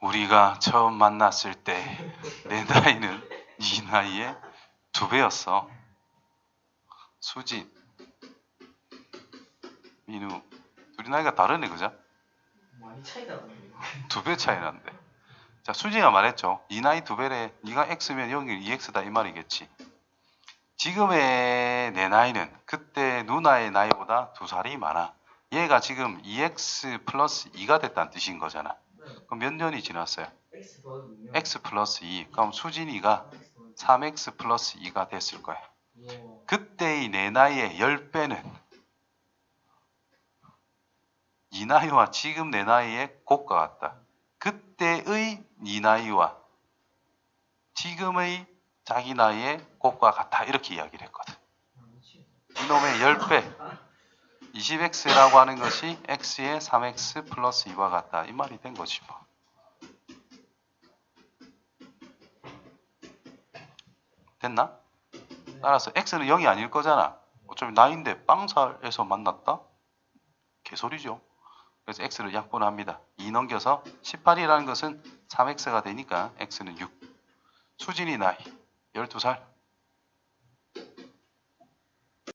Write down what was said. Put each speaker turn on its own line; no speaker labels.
우리가 처음 만났을 때 내 나이는 이 나이의 두 배였어. 수진, 민우, 둘이 나이가 다르네, 그죠?
많이 차이가 나네.
두배 차이 난대. 자, 수진이가 말했죠. 이 나이 두 배래. 네가 X면 여기 2X다 이 말이겠지. 지금의 내 나이는 그때 누나의 나이보다 두 살이 많아. 얘가 지금 2X 플러스 2가 됐다는 뜻인 거잖아.
네.
그럼 몇 년이 지났어요?
X 더하기 2면
X 플러스 2. 그럼 수진이가 3X 플러스 2가 됐을.
우와.
그때의 내 나이의 10배는 이 나이와 지금 내 나이의 곱과 같다. 그때의 이 나이와 지금의 자기 나이의 곱과 같다. 이렇게 이야기를 했거든. 이놈의 10배 20x라고 하는 것이 x의 3x 플러스 2와 같다. 이 말이 된 거지 뭐. 됐나?
네.
따라서 x는 0이 아닐 거잖아. 어차피 나인데 빵살에서 만났다? 개소리죠. 그래서 x를 약분합니다. 2 넘겨서 18이라는 것은 3x가 되니까 x는 6. 수진이 나이 12살.